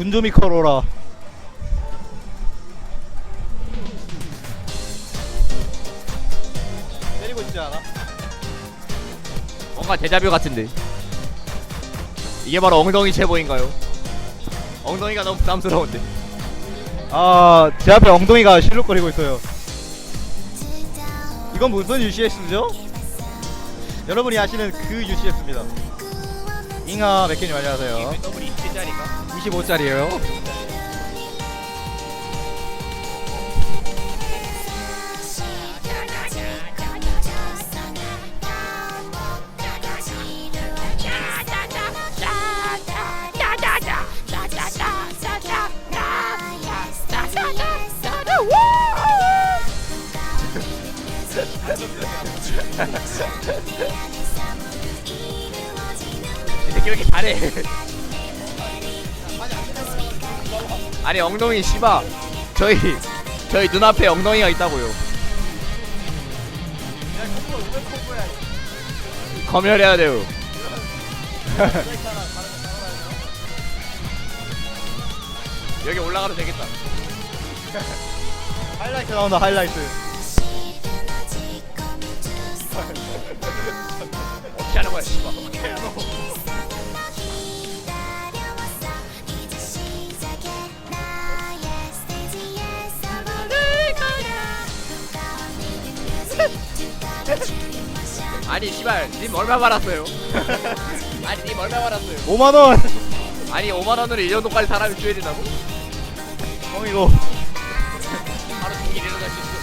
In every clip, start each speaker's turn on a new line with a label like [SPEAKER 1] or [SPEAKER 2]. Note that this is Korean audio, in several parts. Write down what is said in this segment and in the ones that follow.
[SPEAKER 1] 인도미컬 오라 때리고 있지 않아?
[SPEAKER 2] 뭔가 데자뷰 같은데 이게 바로 엉덩이 체보인가요? 엉덩이가 너무 부담스러운데
[SPEAKER 1] 아, 제 앞에 엉덩이가 실룩거리고 있어요. 이건 무슨 UCS죠? 여러분이 아시는 그 UCS입니다. 잉하 맥케님 안녕하세요.
[SPEAKER 2] 더블이 27짜리가
[SPEAKER 1] 25짜리에요.
[SPEAKER 2] 이 새끼 왜 이렇게 잘해 아니 엉덩이 씨바. 저희 저희 눈앞에 엉덩이가 있다고요. 검열해야 돼요. 여기 올라가도 되겠다.
[SPEAKER 1] 하이라이트 나온다, 하이라이트.
[SPEAKER 2] 어떻게 하는 거야 씨바 아니 씨발 님 얼마 받았어요? 아니 님 얼마 받았어요?
[SPEAKER 1] 5만원!
[SPEAKER 2] 아니 5만원으로 이 정도까지 사람이 줘야 된다고?
[SPEAKER 1] 뻥이고.
[SPEAKER 2] 바로 중길 일어날 수 있어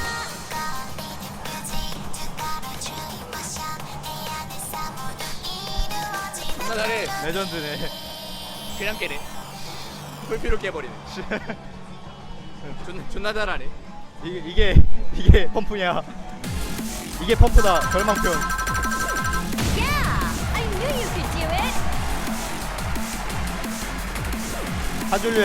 [SPEAKER 2] 존나 잘해
[SPEAKER 1] 레전드네.
[SPEAKER 2] 그냥 깨네 풀피로 깨버리네 존나, 존나 잘하네
[SPEAKER 1] 이게, 이게, 이게 펌프냐. 이게 펌프다. 절망편. 한줄류